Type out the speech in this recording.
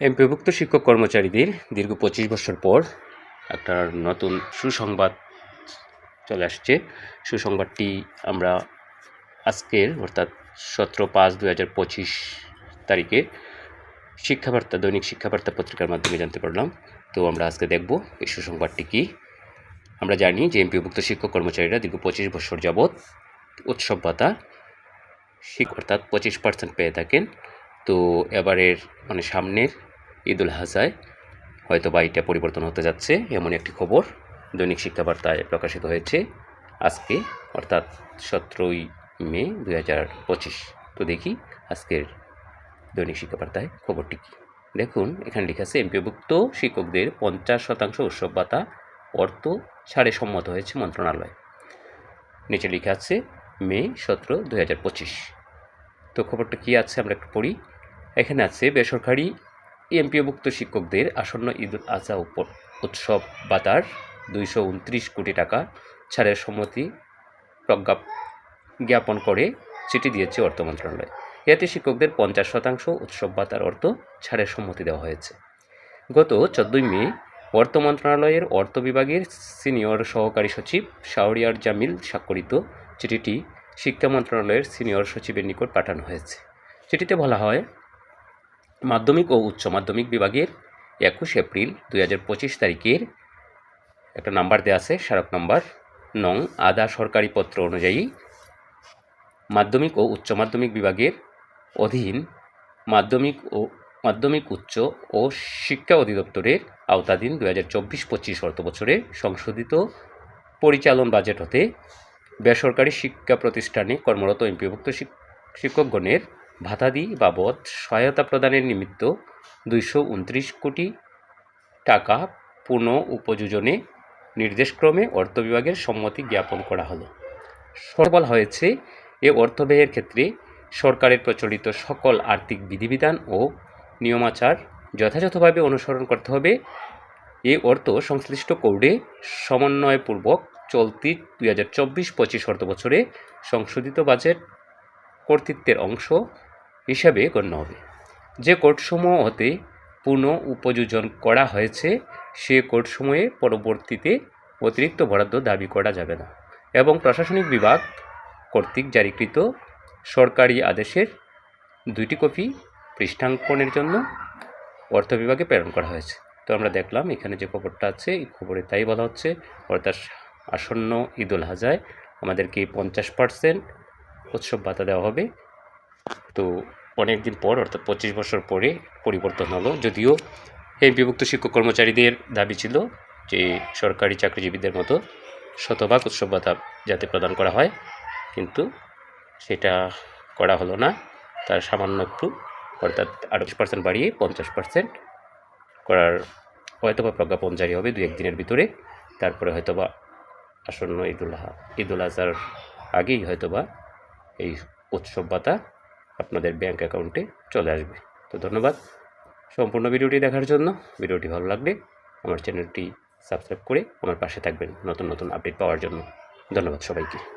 এমপিভুক্ত শিক্ষক কর্মচারীদের দীর্ঘ পঁচিশ বছর পর একটা নতুন সুসংবাদ চলে আসছে। সুসংবাদটি আমরা আজকের, অর্থাৎ সতেরো পাঁচ দু হাজার পঁচিশ তারিখে শিক্ষাবার্তা, দৈনিক শিক্ষাবার্তা পত্রিকার মাধ্যমে জানতে পারলাম। তো আমরা আজকে দেখব এই সুসংবাদটি কী। আমরা জানি যে এমপিভুক্ত শিক্ষক কর্মচারীরা দীর্ঘ পঁচিশ বছর যাবৎ উৎসব ভাতা অর্থাৎ পঁচিশ পার্সেন্ট পেয়ে থাকেন। তো এবারের মানে সামনের ঈদুল হাজায় হয়তো বা এটা পরিবর্তন হতে যাচ্ছে, এমন একটি খবর দৈনিক শিক্ষাবার্তায় প্রকাশিত হয়েছে। আজকে, অর্থাৎ সতেরোই মে দুই হাজার পঁচিশ। তো দেখি আজকের দৈনিক শিক্ষাবার্তায় খবরটি কী। দেখুন, এখানে লেখা আছে, এমপিভুক্ত শিক্ষকদের পঞ্চাশ শতাংশ উৎসব ভাতা অর্থ ছাড়ে সম্মত হয়েছে মন্ত্রণালয়। নিচে লেখা আছে, মে সতেরো পঁচিশ। তো খবরটা কী আছে আমরা একটু পড়ি। এখানে আছে, বেসরকারি এমপিওভুক্ত শিক্ষকদের আসন্ন ঈদ উল আজহা উৎসব বাতার দুইশো উনত্রিশ কোটি টাকা ছাড়ের সম্মতি প্রজ্ঞা জ্ঞাপন করে চিঠি দিয়েছে অর্থ মন্ত্রণালয়। এতে শিক্ষকদের পঞ্চাশ শতাংশ উৎসব ভাতার অর্থ ছাড়ের সম্মতি দেওয়া হয়েছে। গত চোদ্দই মে অর্থ মন্ত্রণালয়ের অর্থ বিভাগের সিনিয়র সহকারী সচিব শাহরিয়ার জামিল স্বাক্ষরিত চিঠিটি শিক্ষা মন্ত্রণালয়ের সিনিয়র সচিবের নিকট পাঠানো হয়েছে। চিঠিতে বলা হয় মাধ্যমিক ও উচ্চ মাধ্যমিক বিভাগের একুশ এপ্রিল দুই হাজার পঁচিশ তারিখের একটা নাম্বার দেওয়া আছে, স্মারক নাম্বার নং আদা সরকারি পত্র অনুযায়ী মাধ্যমিক ও উচ্চ মাধ্যমিক বিভাগের অধীন মাধ্যমিক ও মাধ্যমিক উচ্চ ও শিক্ষা অধিদপ্তরের আওতাধীন দু হাজার চব্বিশ পঁচিশ অর্থ বছরে সংশোধিত পরিচালন বাজেট হতে বেসরকারি শিক্ষা প্রতিষ্ঠানে কর্মরত এমপিভুক্ত শিক্ষকগণের ভাতাদি বাবদ সহায়তা প্রদানের নিমিত্ত দুইশো উনত্রিশ কোটি টাকা পুনঃ উপযোজনে নির্দেশক্রমে অর্থ বিভাগের সম্মতি জ্ঞাপন করা হলো। বলা হয়েছে, এ অর্থ ব্যয়ের ক্ষেত্রে সরকারের প্রচলিত সকল আর্থিক বিধিবিধান ও নিয়মাচার যথাযথভাবে অনুসরণ করতে হবে। এ অর্থ সংশ্লিষ্ট কোডে সমন্বয়পূর্বক চলতি দুই হাজার চব্বিশ পঁচিশ অর্থ বছরে সংশোধিত বাজেট কর্তৃত্বের অংশ হিসাবে গণ্য হবে। যে কোডসমূহ হতে পুনঃ উপযোজন করা হয়েছে, সে কোডসমূহে পরবর্তীতে অতিরিক্ত বরাদ্দ দাবি করা যাবে না এবং প্রশাসনিক বিভাগ কর্তৃক জারিকৃত সরকারি আদেশের দুইটি কপি পৃষ্ঠাঙ্কনের জন্য অর্থ বিভাগে প্রেরণ করা হয়েছে। তো আমরা দেখলাম এখানে যে খবরটা আছে, এই খবরে তাই বলা হচ্ছে, অর্থাৎ আসন্ন ঈদুল হাজায় আমাদেরকে পঞ্চাশ পার্সেন্ট উৎসব ভাতা দেওয়া হবে। তো অনেক দিন পর, অর্থাৎ পঁচিশ বছর পরে পরিবর্তন হলো। যদিও এই বিভক্ত শিক্ষক কর্মচারীদের দাবি ছিল যে, সরকারি চাকরিজীবীদের মতো শতভাগ উৎসব ভাতা যাতে প্রদান করা হয়। কিন্তু সেটা করা হলো না। তার সামান্য একটু, অর্থাৎ আঠাশ পার্সেন্ট বাড়িয়ে পঞ্চাশ পার্সেন্ট করার হয়তোবা প্রজ্ঞাপন জারি হবে দু একদিনের ভিতরে। তারপরে হয়তোবা আসন্ন ঈদুল ঈদুল আজহার আগেই হয়তোবা এই উৎসব ভাতা আপনাদের ব্যাঙ্ক অ্যাকাউন্টে চলে আসবে। তো ধন্যবাদ সম্পূর্ণ ভিডিওটি দেখার জন্য। ভিডিওটি ভালো লাগলে আমার চ্যানেলটি সাবস্ক্রাইব করে আমার পাশে থাকবেন নতুন নতুন আপডেট পাওয়ার জন্য। ধন্যবাদ সবাইকে।